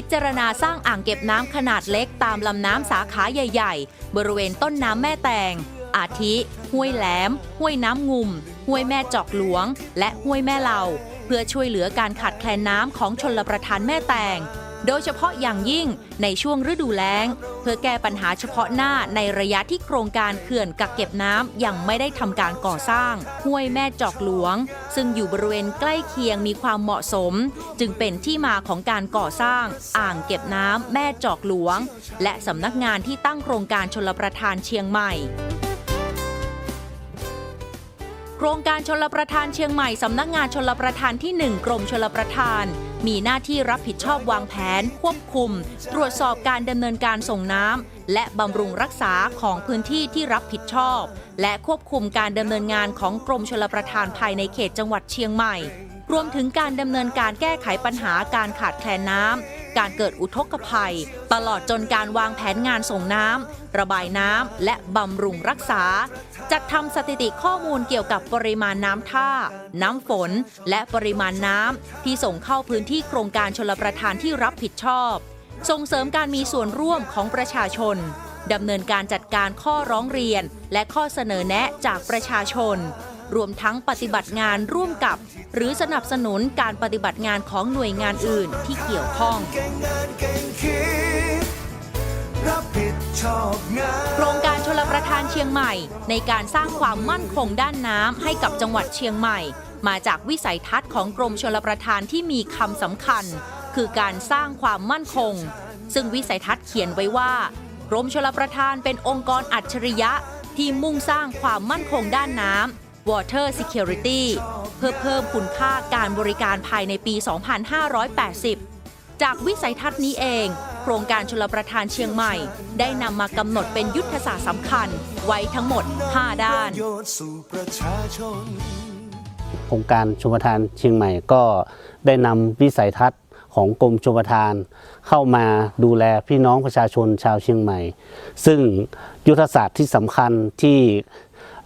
พิจารณาสร้างอ่างเก็บน้ำขนาดเล็กตามลำน้ำสาขาใหญ่ ๆ บริเวณต้นน้ำแม่แตง อาทิ ห้วยแหลม ห้วยน้ำงุม ห้วยแม่จอกหลวง และห้วยแม่เหลาเพื่อช่วยเหลือการขาดแคลนน้ำของชนลประทานแม่แตง โดยเฉพาะอย่างยิ่งในช่วงฤดูแล้ง เพื่อแก้ปัญหาเฉพาะหน้าในระยะที่โครงการเขื่อนกักเก็บน้ำยังไม่ได้ทำการก่อสร้าง ห้วยแม่จอกหลวง ซึ่งอยู่บริเวณใกล้เคียงมีความเหมาะสม จึงเป็นที่มาของการก่อสร้าง อ่างเก็บน้ำแม่จอกหลวง และสำนักงานที่ตั้งโครงการชลประทานเชียงใหม่โครงการชลประทานเชียงใหม่ สำนักงานชลประทานที่ 1 กรมชลประทาน มีหน้าที่รับผิดชอบวางแผน ควบคุม ตรวจสอบการดำเนินการส่งน้ำ และบำรุงรักษาของพื้นที่ที่รับผิดชอบ และควบคุมการดำเนินงานของกรมชลประทานภายในเขตจังหวัดเชียงใหม่ รวมถึงการดำเนินการแก้ไขปัญหาการขาดแคลนน้ำการเกิดอุทกภัย ตลอดจนการวางแผนงานส่งน้ำระบายน้ำและบำรุงรักษา จัดทำสถิติข้อมูลเกี่ยวกับปริมาณน้ำท่า น้ำฝน และปริมาณน้ำที่ส่งเข้าพื้นที่โครงการชลประทานที่รับผิดชอบ ส่งเสริมการมีส่วนร่วมของประชาชนดำเนินการจัดการข้อร้องเรียน และข้อเสนอแนะจากประชาชน รวมทั้งปฏิบัติงานร่วมกับ หรือสนับสนุนการปฏิบัติงานของหน่วยงานอื่นที่เกี่ยวข้องโครงการชลประทานเชียงใหม่ ในการสร้างความมั่นคงด้านน้ำให้กับจังหวัดเชียงใหม่ มาจากวิสัยทัศน์ของกรมชลประทานที่มีคำสำคัญ คือการสร้างความมั่นคง ซึ่งวิสัยทัศน์เขียนไว้ว่ากรมชลประทานเป็นองค์กรอัจฉริยะที่มุ่งสร้างความมั่นคงด้านน้ำ Water Security เพื่อเพิ่มคุณค่าการบริการภายในปี 2580 จากวิสัยทัศน์นี้เอง โครงการชลประทานเชียงใหม่ ได้นำมากำหนดเป็นยุทธศาสตร์สำคัญไว้ทั้งหมด 5 ด้านโยนสู่ประชานโครงการชมประทานเชียงใหม่ก็ได้นำวิสัยทัศน์ ของกรมชลประทาน เข้ามาดูแลพี่น้องประชาชนชาวเชียงใหม่ ซึ่งยุทธศาสตร์ที่สำคัญที่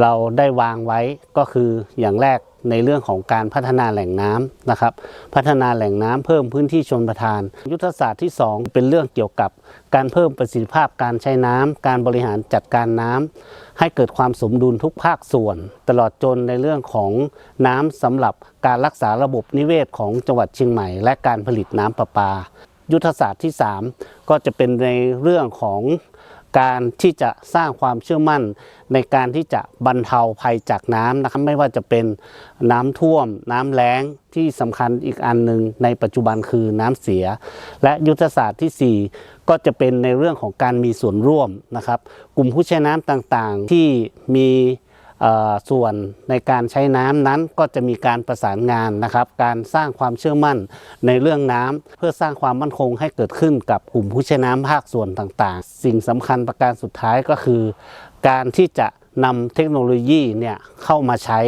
เราได้วางไว้ก็คืออย่างแรก ในเรื่องของการพัฒนาแหล่งน้ำนะครับ พัฒนาแหล่งน้ำเพิ่มพื้นที่ชนประทาน ยุทธศาสตร์ที่ 2 เป็นเรื่องเกี่ยวกับการเพิ่มประสิทธิภาพการใช้น้ำการบริหารจัดการน้ำให้เกิดความสมดุลทุกภาคส่วน ตลอดจนในเรื่องของน้ำสำหรับการรักษาระบบนิเวศของจังหวัดเชียงใหม่ และการผลิตน้ำประปา ยุทธศาสตร์ที่ 3 ก็จะเป็นในเรื่องของ การที่จะสร้างความเชื่อมั่นในการที่จะบรรเทาภัยจากน้ำนะครับไม่ว่าจะเป็นน้ำท่วม น้ำแล้งที่สำคัญอีกอันหนึ่งในปัจจุบันคือน้ำเสีย และยุทธศาสตร์ทีสี่4 ก็จะเป็นในเรื่องของการมีส่วนร่วมนะครับ กลุ่มผู้ใช้น้ำต่างๆ ที่มี ส่วนในการใช้น้ำนั้นก็จะมีการประสานงานนะครับการสร้างความเชื่อมั่นในเรื่องน้ำเพื่อสร้างความมั่นคงให้เกิดขึ้นกับกลุ่มผู้ใช้น้ำภาคส่วนต่างๆ สิ่งสำคัญประการสุดท้ายก็คือ การที่จะนำเทคโนโลยีเนี่ยเข้ามาใช้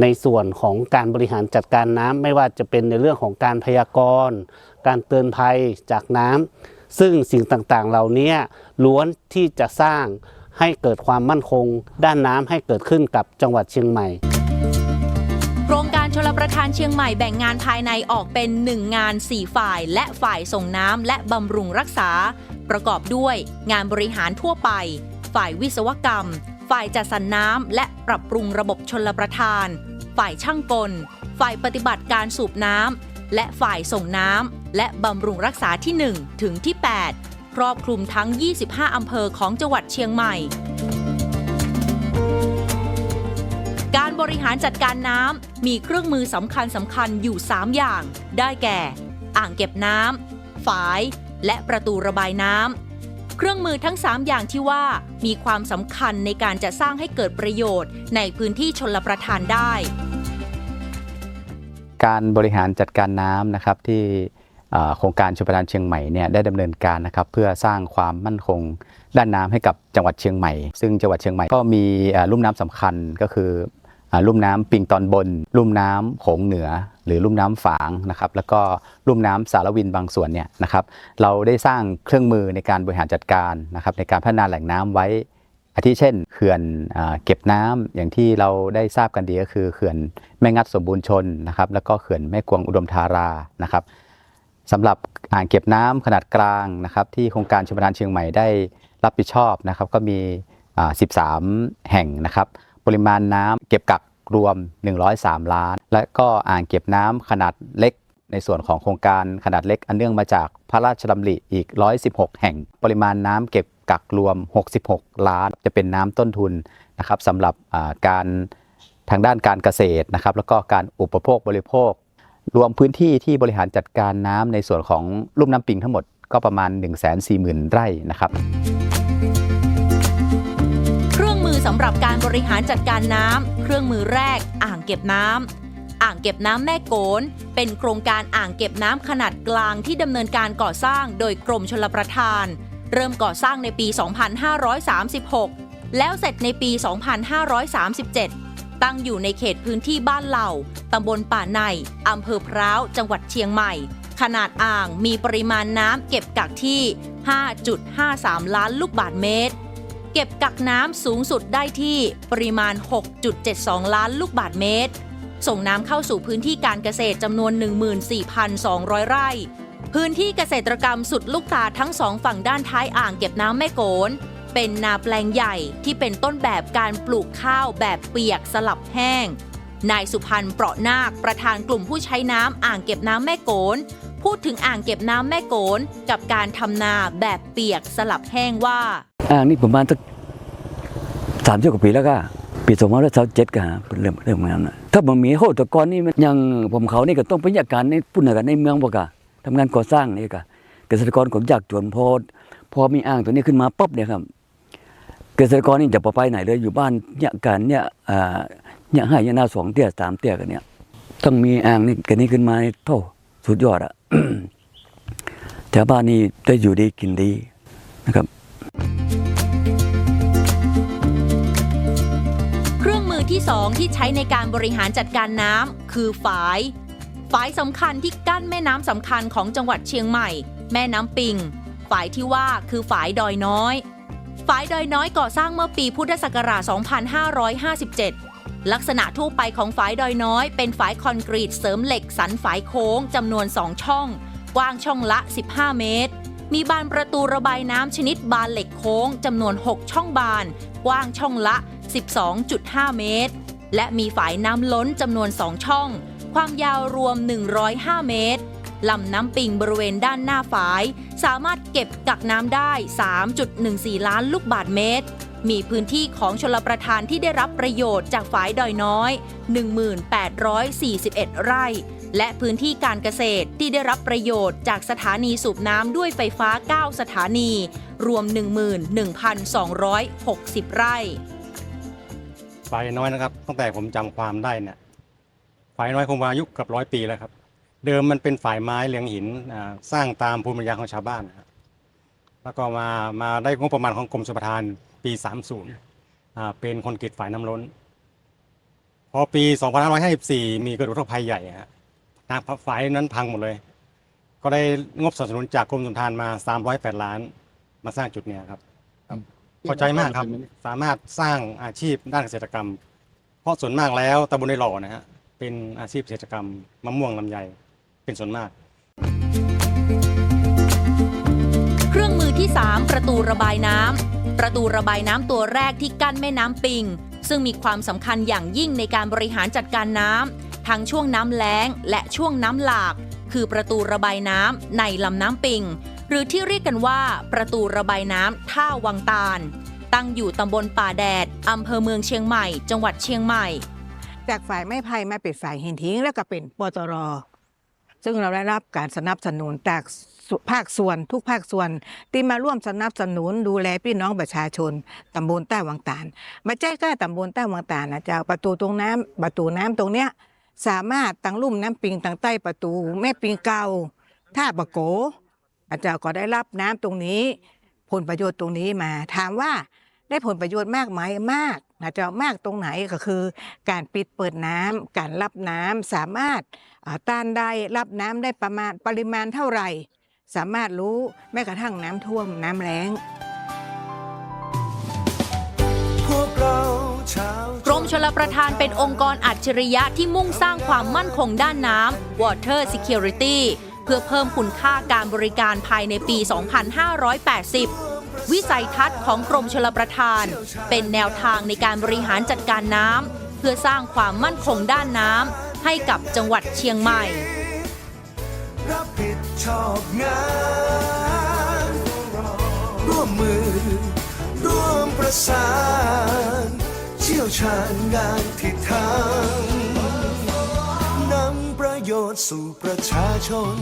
ในส่วนของการบริหารจัดการน้ำไม่ว่าจะเป็นในเรื่องของการพยากรณ์ การเตือนภัยจากน้ำซึ่งสิ่งต่างๆเหล่านี้ล้วนที่จะสร้าง ให้เกิดความมั่นคง ด้านน้ำให้เกิดขึ้นกับจังหวัดเชียงใหม่โครงการชลประทานเชียงใหม่แบ่งงานภายในออกเป็น 1 งาน 4 ฝ่าย และฝ่ายส่งน้ำและบำรุงรักษา ประกอบด้วยงานบริหารทั่วไป ฝ่ายวิศวกรรม ฝ่ายจัดสรรน้ำและปรับปรุงระบบชลประทาน ฝ่ายช่างกล ฝ่ายปฏิบัติการสูบน้ำและฝ่ายส่งน้ำและบำรุงรักษาที่ 1 ถึงที่ 8 ครอบคลุมทั้ง 25 อำเภอของจังหวัดเชียงใหม่ การบริหารจัดการน้ำมีเครื่องมือสำคัญสำคัญอยู่ 3 อย่าง ได้แก่ อ่างเก็บน้ำฝาย และประตูระบายน้ำเครื่องมือทั้ง 3 อย่างที่ว่ามีความสำคัญในการจะสร้างให้เกิดประโยชน์ในพื้นที่ชนลประทานได้ การบริหารจัดการน้ำนะครับที่ โครงการชลประทานเชียงใหม่เนี่ยได้ดำเนินการนะครับเพื่อสร้างความมั่นคงด้านน้ำให้กับจังหวัดเชียงใหม่ ซึ่งจังหวัดเชียงใหม่ก็มีลุ่มน้ำสำคัญก็คืออลุ่มน้ำปิงตอนบน ลุ่มน้ำโขงเหนือ หรือลุ่มน้ำฝางนะครับแล้วก็ลุ่มน้ำสารวินบางส่วนเนี่ยนะครับเราได้สร้างเครื่องมือในการบริหารจัดการนะครับในการพัฒนาแหล่งน้ำไว้อาทิเช่นเขื่อนอเก็บน้ำอย่างที่เราได้ทราบกันดีก็คือเขื่อนแม่งัดสมบูรณ์ชนนะครับแล้วก็เขื่อนแม่กวงอุดมธารานะครับ สำหรับอ่างเก็บน้ำขนาดกลางนะครับที่โครงการชลประทานเชียงใหม่ได้รับผิดชอบนะครับก็มี 13 แห่งนะครับปริมาณน้ำเก็บกักรวม 103 ล้าน และก็อ่างเก็บน้ำขนาดเล็ก ในส่วนของโครงการขนาดเล็กอันเนื่องมาจากพระราชดำริอีก 116 แห่ง ปริมาณน้ำเก็บกักรวม 66 ล้าน จะเป็นน้ำต้นทุนนะครับสำหรับการทางด้านการเกษตรนะครับแล้วก็การอุปโภคบริโภค รวมพื้นที่ที่บริหารจัดการน้ำในส่วนของลุ่มน้ำปิงทั้งหมดก็ประมาณ 140,000 ไร่นะครับ เครื่องมือสำหรับการบริหารจัดการน้ำเครื่องมือแรก อ่างเก็บน้ำอ่างเก็บน้ำแม่โกน เป็นโครงการอ่างเก็บน้ำขนาดกลางที่ดำเนินการก่อสร้างโดยกรมชลประทาน เริ่มก่อสร้างในปี 2536 แล้วเสร็จในปี 2537 ตั้งอยู่ในเขตพื้นที่บ้านเหล่า ตำบลป่าใน อำเภอพร้าว จังหวัดเชียงใหม่ ขนาดอ่างมีปริมาณน้ำเก็บกักที่ 5.53 ล้านลูกบาศก์เมตร เก็บกักน้ำสูงสุดได้ที่ปริมาณ 6.72 ล้านลูกบาศก์เมตร ส่งน้ำเข้าสู่พื้นที่การเกษตรจำนวน 14,200 ไร่ พื้นที่เกษตรกรรมสุดลูกตาทั้งสองฝั่งด้านท้ายอ่างเก็บน้ำแม่โกน เป็นนาแปลงใหญ่ที่เป็นต้นแบบการปลูกข้าวแบบเปียกสลับแห้ง นายสุพันธ์เปราะนาคประธานกลุ่มผู้ใช้น้ำอ่างเก็บน้ำแม่โกน พูดถึงอ่างเก็บน้ำแม่โกน กับการทำนาแบบเปียกสลับแห้งว่า อ่างนี่ประมาณสักสามสิบกว่าปีแล้วก็ปีสองพันห้าร้อยสามเจ็ดก็เริ่มเริ่มงานนะถ้ามันมีโหตะกอนนี่มันยังผมเขานี่ก็ต้องเป็นยาการในปุ่นกันในเมืองบ่กะทำงานก่อสร้างนี่ก็เกษตรกรก็ยากจวนพอพอมีอ่างตัวนี้ขึ้นมาปั๊บเนี่ยครับ เกษตรกรนี่จะไปไหนเลยอยู่บ้านเนี่ยกันเนี่ยเนี่ยให้เนี่ยหน้าสองเตี้ยสามเตี้ยกันเนี่ยต้องมีอ่างนี่กันนี้ขึ้นมานี่โธ่สุดยอดอะแถวบ้านนี่ได้อยู่ดีกินดีนะครับเครื่องมือที่2ที่ใช้ในการบริหารจัดการน้ำคือฝายฝายสำคัญที่กั้นแม่น้ำสำคัญของจังหวัดเชียงใหม่ แม่น้ำปิงฝายที่ว่าคือฝายดอยน้อย ฝายดอยน้อยก่อสร้างเมื่อปีพุทธศักราช 2557 ลักษณะทั่วไปของฝายดอยน้อย เป็นฝายคอนกรีตเสริมเหล็กสันฝายโค้งจำนวน 2 ช่อง กว้างช่องละ 15 เมตร มีบานประตูระบายน้ำชนิดบานเหล็กโค้งจำนวน 6 ช่องบาน กว้างช่องละ 12.5 เมตร และมีฝายน้ำล้นจำนวน 2 ช่อง ความยาวรวม 105 เมตร ลำน้ำปิงบริเวณด้านหน้าฝาย สามารถเก็บกักน้ำได้ 3.14 ล้านลูกบาศก์เมตร มีพื้นที่ของชลประทานที่ได้รับประโยชน์จากฝายดอยน้อย 1841 ไร่ และพื้นที่การเกษตรที่ได้รับประโยชน์จากสถานีสูบน้ำด้วยไฟฟ้า 9 สถานี รวม 11,260 ไร่ฝายน้อยนะครับ ตั้งแต่ผมจำความได้เนี่ยฝายน้อยคงอายุกับร้อยปีแล้วครับ เดิมมันเป็นฝ่ายไม้เลียงหินอ่าสร้างตามภูมิปัญญาของชาวบ้านนะครับแล้วก็มามาได้งบประมาณของกรมชลประทานปี 30อ่าเป็นคอนกรีตฝ่ายน้ำล้น พอปี 2554 มีเกิดอุทกภัยใหญ่ฮะทางฝ่ายนั้นพังหมดเลย ก็ได้งบสนับสนุนจากกรมชลประทานมา 308 ล้านมาสร้างจุดเนี้ยครับพอใจมากครับ สามารถสร้างอาชีพด้านเกษตรกรรม เพราะส่วนมากแล้วตำบลในหล่อนะฮะเป็นอาชีพเกษตรกรรมมะม่วงลำไย เป็นส่วนมาก เครื่องมือที่ 3 ประตูระบายน้ำประตูระบายน้ำตัวแรกที่กั้นแม่น้ำปิง ซึ่งมีความสำคัญอย่างยิ่งในการบริหารจัดการน้ำทั้งช่วงน้ำแล้งและช่วงน้ำหลาก คือประตูระบายน้ำในลำน้ำปิง หรือที่เรียกกันว่า ประตูระบายน้ำท่าวังตาลตั้งอยู่ตำบลป่าแดด อำเภอเมืองเชียงใหม่ จังหวัดเชียงใหม่ จากฝ่ายไม้ไผ่มาเป็นฝ่ายหินทิ้งแล้วก็เป็นปตร ซึ่งเราได้รับการสนับสนุนจากภาคส่วนทุกภาคส่วนที่มาร่วมสนับสนุนดูแลพี่น้องประชาชนตำบลใต้วังตาลไม่ใช่แค่ตำบลใต้วังตาลนะเจ้าประตูตรงน้ำประตูน้ำตรงเนี้ยสามารถตั้งลุ่มน้ำปิงตั้งใต้ประตู แม่ปิงเก่าท่าบะโกอาจารย์ก็ได้รับน้ำตรงนี้ ผลประโยชน์ตรงนี้มาถามว่าได้ผลประโยชน์มากไหมมาก นะเจ้ามากตรงไหนก็คือ การปิดเปิดน้ำการรับน้ำสามารถต้านได้รับน้ำได้ประมาณปริมาณเท่าไหร่ สามารถรู้แม้กระทั่งน้ำท่วมน้ำแล้งกรมชลประทานเป็นองค์กรอัจฉริยะที่มุ่งสร้างความมั่นคงด้านน้ำ Water Security เพื่อเพิ่มคุณค่าการบริการภายในปี 2580 วิสัยทัศน์ของกรมชลประทาน เป็นแนวทางในการบริหารจัดการน้ำเพื่อสร้างความมั่นคงด้านน้ำให้กับจังหวัดเชียงใหม่ รับผิดชอบงานร่วมมือ ร่วมประสาน เชี่ยวชาญงานที่ทำนำประโยชน์สู่ประชาชน